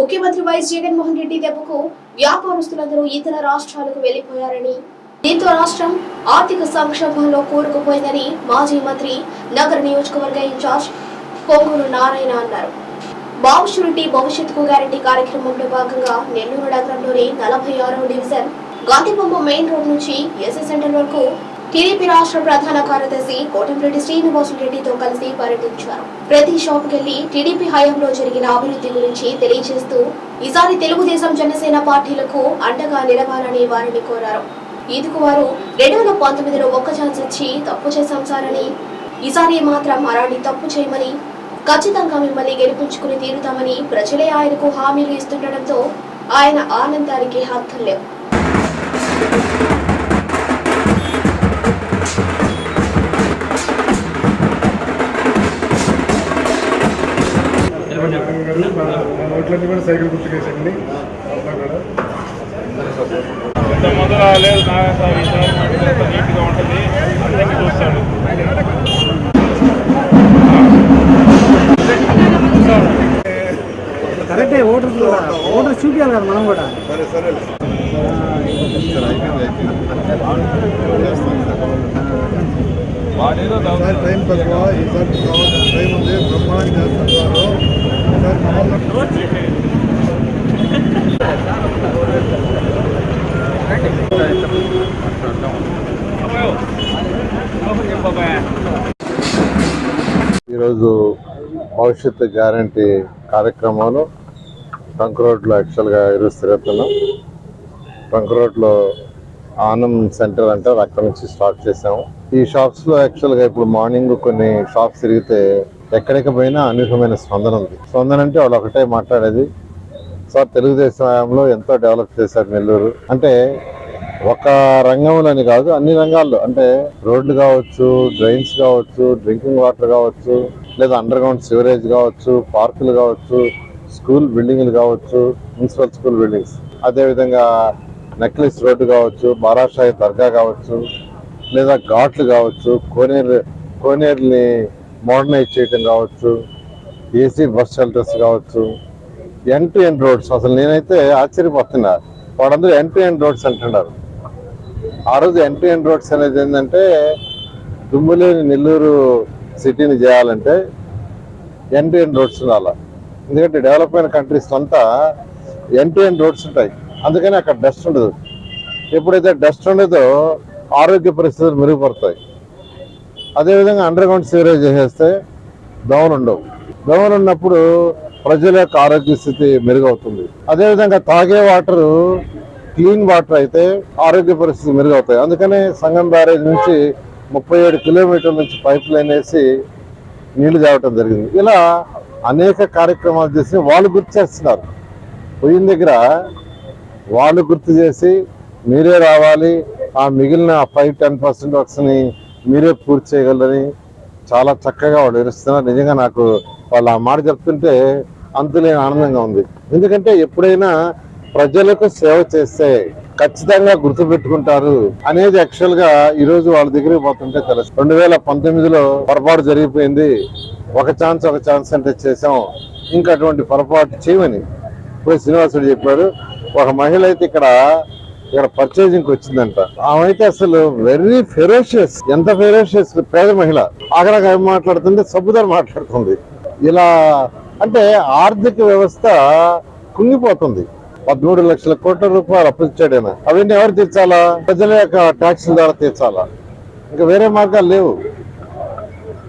ముఖ్యమంత్రి వైఎస్ జగన్మోహన్ రెడ్డి దెబ్బకు వ్యాపారస్తులందరూ ఇతర రాష్ట్రాలకు వెళ్ళిపోయారని దీంతో రాష్ట్రం ఆర్థిక సంక్షోభంలో కూరుకుపోయిందని మాజీ మంత్రి నగర నియోజకవర్గ ఇన్ఛార్జ్ పొంగూరు నారాయణ అన్నారు. బాబు షూరిటీ భవిష్యత్తుకు గ్యారంటీ కార్యక్రమంలో భాగంగా నెల్లూరు నగరంలోని నలభై ఆరవ డివిజన్ గాంధీబొమ్మ మెయిన్ రోడ్ నుంచి ఎస్ఎస్ సెంటర్ వరకు టీడీపీ రాష్ట్ర ప్రధాన కార్యదర్శి కోటంరెడ్డి శ్రీనివాసులరెడ్డితో కలిసి పర్యటించారు. ప్రతి షాపుకెళ్ళి టీడీపీ హయాంలో జరిగిన అభివృద్ధి గురించి తెలియజేస్తూ ఈసారి తెలుగుదేశం జనసేన పార్టీలకు అండగా నిలవాలని వారిని కోరారు. ఇందుకు వారు రెండు వేల పంతొమ్మిదిలో ఒక్క ఛాన్స్ ఇచ్చి తప్పు చేశాం సారని ఈసారి మాత్రం అలాంటి తప్పు చేయమని ఖచ్చితంగా మిమ్మల్ని గెలిపించుకుని తీరుతామని ప్రజలే ఆయనకు హామీలు ఇస్తుండటంతో ఆయన ఆనందానికి హద్దులు లేవు. కూడా సైకిల్ గుర్తుకేసండి. మొదల లేదు మట్టి నీట్గా ఉంటుంది. అందరికీ కరెక్టే ఓటర్ ఓటర్ చూపించాలి కదా మనం కూడా. సరే సరే. వాడేదో ఈసారి టైం తక్కువ ఈసారి కావాల్సిన టైం ఉంది. బ్రహ్మాండంగా చేస్తున్నారు. ఈసారి మామూలు ఈరోజు భవిష్యత్తు గ్యారంటీ కార్యక్రమంలో ట్రంక్ రోడ్లో యాక్చువల్గా ఈరోజు తిరుగుతున్నాం ట్రంక్ రోడ్లో ఆనం సెంటర్ అంటారు అక్కడ నుంచి స్టార్ట్ చేసాము ఈ షాప్స్లో యాక్చువల్గా ఇప్పుడు మార్నింగ్ కొన్ని షాప్స్ తిరిగితే ఎక్కడికి పోయినా అనూహ్యమైన స్పందన ఉంది. స్పందన అంటే వాళ్ళు ఒకటే మాట్లాడేది. సార్ తెలుగుదేశం హయాంలో ఎంతో డెవలప్ చేశారు నెల్లూరు. అంటే ఒక రంగంలోని కాదు అన్ని రంగాల్లో. అంటే రోడ్లు కావచ్చు డ్రైన్స్ కావచ్చు డ్రింకింగ్ వాటర్ కావచ్చు లేదా అండర్ గ్రౌండ్ సివరేజ్ కావచ్చు పార్కులు కావచ్చు స్కూల్ బిల్డింగ్లు కావచ్చు మున్సిపల్ స్కూల్ బిల్డింగ్స్ అదేవిధంగా నెక్లెస్ రోడ్డు కావచ్చు బారాషాయి దర్గా కావచ్చు లేదా ఘాట్లు కావచ్చు కోనేరు కోనేరుని మోడర్నైజ్ చేయటం కావచ్చు ఏసీ బస్ షెల్టర్స్ కావచ్చు ఎన్ టు ఎన్ రోడ్స్ అసలు నేనైతే ఆశ్చర్యపోతున్నా. వాడందరూ ఎన్ టు ఎన్ రోడ్స్ అంటున్నారు. ఆ రోజు ఎన్ టు ఎన్ రోడ్స్ అనేది ఏంటంటే దుమ్ములేని నెల్లూరు సిటీని చేయాలంటే ఎన్ టు ఎన్ రోడ్స్ ఉండాలి ఎందుకంటే డెవలప్ అయిన కంట్రీస్ అంతా ఎన్ టు ఎన్ రోడ్స్ ఉంటాయి. అందుకని అక్కడ డస్ట్ ఉండదు. ఎప్పుడైతే డస్ట్ ఉండదో ఆరోగ్య పరిస్థితులు మెరుగుపడతాయి. అదేవిధంగా అండర్ గ్రౌండ్ సీవరేజ్ చేసేస్తే దోమలు ఉండవు. దోమలు ఉన్నప్పుడు ప్రజల యొక్క ఆరోగ్య స్థితి మెరుగవుతుంది. అదేవిధంగా తాగే వాటర్ క్లీన్ వాటర్ అయితే ఆరోగ్య పరిస్థితి మెరుగవుతాయి. అందుకనే సంగం బ్యారేజ్ నుంచి ముప్పై ఏడు కిలోమీటర్ల నుంచి పైప్ లైన్ వేసి నీళ్ళు తేవటం జరిగింది. ఇలా అనేక కార్యక్రమాలు చేసి వాళ్ళు గుర్తు చేస్తున్నారు. పోయిన దగ్గర వాళ్ళు గుర్తు చేసి మీరే రావాలి ఆ మిగిలిన ఫైవ్ టెన్ పర్సెంట్ వర్క్స్ని మీరే పూర్తి చేయగలరని చాలా చక్కగా వాళ్ళు వివరిస్తున్నారు. నిజంగా నాకు వాళ్ళు ఆ మాట చెప్తుంటే అంతులేని ఆనందంగా ఉంది. ఎందుకంటే ఎప్పుడైనా ప్రజలకు సేవ చేస్తే ఖచ్చితంగా గుర్తుపెట్టుకుంటారు అనేది యాక్చువల్గా ఈ రోజు వాళ్ళ దగ్గరికి పోతుంటే తెలుసు రెండు వేల పంతొమ్మిదిలో పొరపాటు జరిగిపోయింది. ఒక ఛాన్స్ ఒక ఛాన్స్ అంటే చేసాం ఇంకా అటువంటి పొరపాటు చేయమని ఇప్పుడు శ్రీనివాసుడు చెప్పాడు. ఒక మహిళ అయితే ఇక్కడ ఇక్కడ పర్చేజింగ్ వచ్చిందంట. ఆమె అయితే అసలు వెరీ ఫెరోషియస్ ఎంత ఫెరోషియస్ పేద మహిళ. అక్కడ ఏం మాట్లాడుతుంది సబ్బుదారు మాట్లాడుతుంది. ఇలా అంటే ఆర్థిక వ్యవస్థ కుంగిపోతుంది. పదమూడు లక్షల కోట్ల రూపాయలు అప్పించాడు ఆయన అవన్నీ ఎవరు తీర్చాలా? ప్రజల యొక్క ట్యాక్సుల ద్వారా తీర్చాలా? ఇంకా వేరే మార్గాలు లేవు.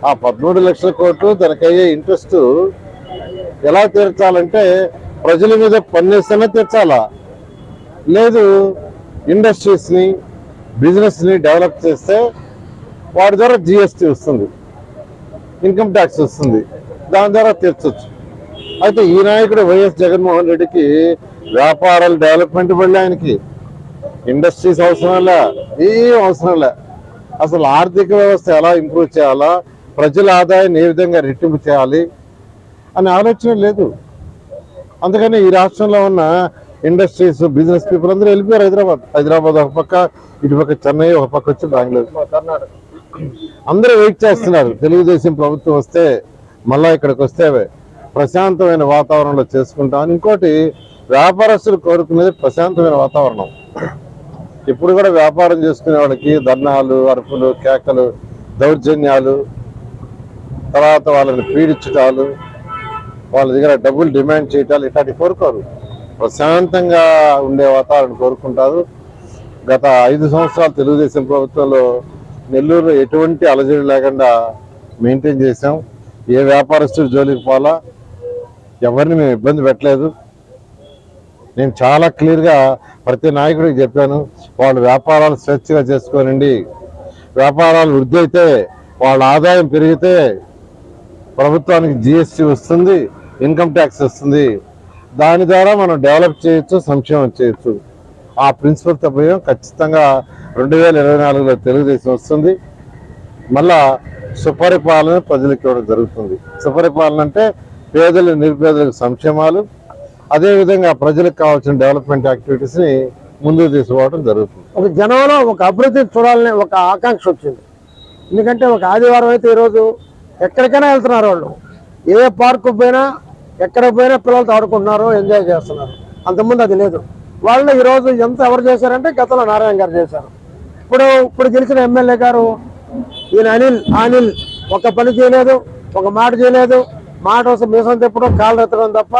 ఆ పదమూడు లక్షల కోట్లు దానికి అయ్యే ఇంట్రెస్ట్ ఎలా తీర్చాలంటే ప్రజల మీద పన్నేస్తేనే తీర్చాలా? లేదు ఇండస్ట్రీస్ని బిజినెస్ని డెవలప్ చేస్తే వాటి ద్వారా జిఎస్టీ వస్తుంది ఇన్కమ్ ట్యాక్స్ వస్తుంది దాని ద్వారా తీర్చొచ్చు. అయితే ఈ నాయకుడు వైఎస్ జగన్మోహన్ రెడ్డికి వ్యాపారాలు డెవలప్మెంట్ పడలే ఆయనకి. ఇండస్ట్రీస్ అవసరంలే ఏం అవసరంలే. అసలు ఆర్థిక వ్యవస్థ ఎలా ఇంప్రూవ్ చేయాలా ప్రజల ఆదాయాన్ని ఏ విధంగా రెట్టింపు చేయాలి అనే ఆలోచన లేదు. అందుకని ఈ రాష్ట్రంలో ఉన్న ఇండస్ట్రీస్ బిజినెస్ పీపుల్ అందరూ వెళ్ళిపోయారు హైదరాబాద్. హైదరాబాద్ ఒక పక్క ఇటు పక్క చెన్నై ఒక పక్క వచ్చి బెంగళూరు. అందరూ వెయిట్ చేస్తున్నారు. తెలుగుదేశం ప్రభుత్వం వస్తే మళ్ళా ఇక్కడికి వస్తే ప్రశాంతమైన వాతావరణంలో చేసుకుంటాం ఇంకోటి వ్యాపారస్తులు కోరుకునేది ప్రశాంతమైన వాతావరణం. ఇప్పుడు కూడా వ్యాపారం చేసుకునే వాళ్ళకి ధర్నాలు అరుపులు కేకలు దౌర్జన్యాలు తర్వాత వాళ్ళని పీడించటాలు వాళ్ళ దగ్గర డబ్బులు డిమాండ్ చేయటాలు ఇట్లాంటివి కోరుకోరు. ప్రశాంతంగా ఉండే వాతావరణం కోరుకుంటారు. గత ఐదు సంవత్సరాలు తెలుగుదేశం ప్రభుత్వంలో నెల్లూరులో ఎటువంటి అలజడి లేకుండా మెయింటైన్ చేసాం ఏ వ్యాపారస్తుడు జోలికి పోలా ఎవరిని మేము ఇబ్బంది పెట్టలేదు. నేను చాలా క్లియర్గా ప్రతి నాయకుడికి చెప్పాను వాళ్ళు వ్యాపారాలు స్వేచ్ఛగా చేసుకోనండి. వ్యాపారాలు వృద్ధి అయితే వాళ్ళ ఆదాయం పెరిగితే ప్రభుత్వానికి జిఎస్టీ వస్తుంది ఇన్కమ్ ట్యాక్స్ వస్తుంది. దాని ద్వారా మనం డెవలప్ చేయొచ్చు సంక్షేమం చేయొచ్చు. ఆ ప్రిన్సిపల్ తప్పయం ఖచ్చితంగా రెండు వేల ఇరవై నాలుగులో తెలుగుదేశం వస్తుంది. మళ్ళా సుపరిపాలన ప్రజలకు ఇవ్వడం జరుగుతుంది. సుపరిపాలన అంటే పేదలు నిరుపేదలకు సంక్షేమాలు అదేవిధంగా ప్రజలకు కావాల్సిన డెవలప్మెంట్ యాక్టివిటీస్ని ముందుకు తీసుకోవడం జరుగుతుంది. ఒక జనంలో ఒక అభివృద్ధి చూడాలనే ఒక ఆకాంక్ష వచ్చింది. ఎందుకంటే ఒక ఆదివారం అయితే ఈరోజు ఎక్కడికైనా వెళ్తున్నారు వాళ్ళు. ఏ పార్కు పోయినా ఎక్కడ పోయినా పిల్లలతో ఆడుకుంటున్నారు ఎంజాయ్ చేస్తున్నారు. అంతకుముందు అది లేదు. వాళ్ళు ఈరోజు ఎంత ఎవరు చేశారంటే గతంలో నారాయణ గారు చేశారు. ఇప్పుడు ఇప్పుడు గెలిచిన ఎమ్మెల్యే గారు ఈయన అనిల్ అనిల్ ఒక పని చేయలేదు ఒక మాట చేయలేదు. మాట కోసం మీసం తిప్పడం కాళ్ళు ఎత్తడం తప్ప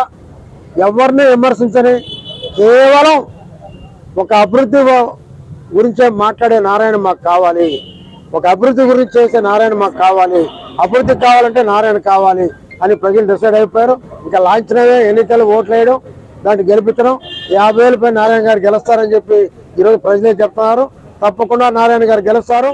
ఎవరిని విమర్శించని కేవలం ఒక అభివృద్ధి గురించే మాట్లాడే నారాయణ మాకు కావాలి. ఒక అభివృద్ధి గురించి చేసే నారాయణ మాకు కావాలి. అభివృద్ధి కావాలంటే నారాయణ కావాలి అని ప్రజలు డిసైడ్ అయిపోయారు. ఇంకా లాంఛనమే ఎన్నికలు ఓట్లు వేయడం దాన్ని గెలిపించడం యాభై వేలపై నారాయణ గారు గెలుస్తారని చెప్పి ఈరోజు ప్రజలే చెప్తున్నారు. తప్పకుండా నారాయణ గారు గెలుస్తారు.